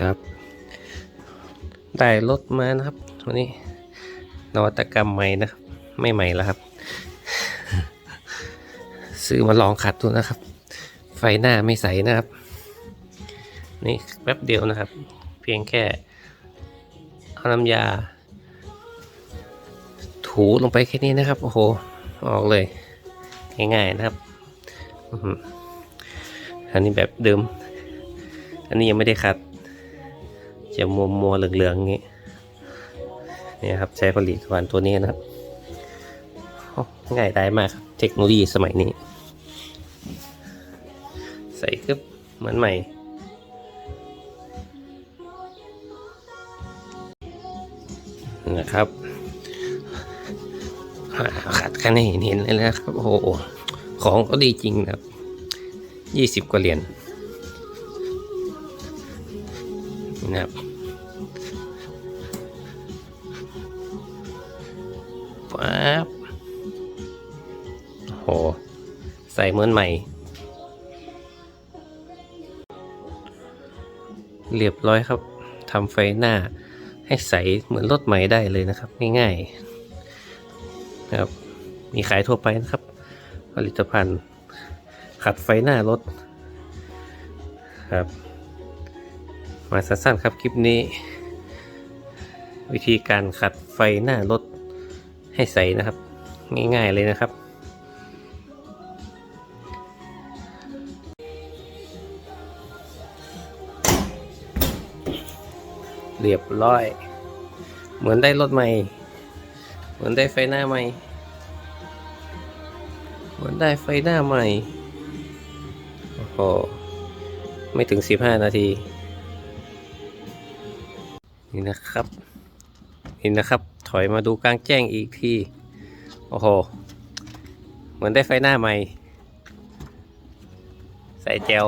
ครับ ได้รถมานะครับ วันนี้ นวัตกรรมใหม่นะครับ ไม่ใหม่แล้วครับ ซื้อมาลองขัดดูนะครับ ไฟหน้าไม่ใสนะครับ นี่แป๊บเดียวนะครับ เพียงแค่เอาน้ำยา ถูลงไปแค่นี้นะครับ โอ้โห ออกเลย ง่ายๆนะครับอื้อหืออันนี้แบบเดิม อันนี้ยังไม่ได้ขัด จะมัวมัวเหลืองๆอย่างนี้เนี่ยครับใช้ผลิตภัณฑ์ตัวนี้นะครับง่ายได้มากครับ เทคโนโลยีสมัยนี้ ใส่คึบเหมือนใหม่นะครับอ่าขัดกันให้เห็นเห็นเลยนะครับโอ้โหของก็ดีจริงนะครับยี่สิบกว่าเหรียญ นะครับปั๊บโอ้โห ใส่เหมือนใหม่ เรียบร้อยครับทำไฟหน้าให้ใสเหมือนรถใหม่ได้เลยนะครับ ง่ายๆนะครับ มีขายทั่วไปนะครับ ผลิตภัณฑ์ขัดไฟหน้ารถครับ มาสั้นๆครับคลิปนี้ วิธีการขัดไฟหน้ารถให้ใสนะครับ ง่ายๆเลยนะครับ เรียบร้อย เหมือนได้รถใหม่ เหมือนได้ไฟหน้าใหม่ เหมือนได้ไฟหน้าใหม่โอ้โหไม่ถึง 15 นาที นี่นะครับ นี่นะครับ ถอยมาดูกลางแจ้งอีกที โอ้โห เหมือนได้ไฟหน้าใหม่ ใส่แจว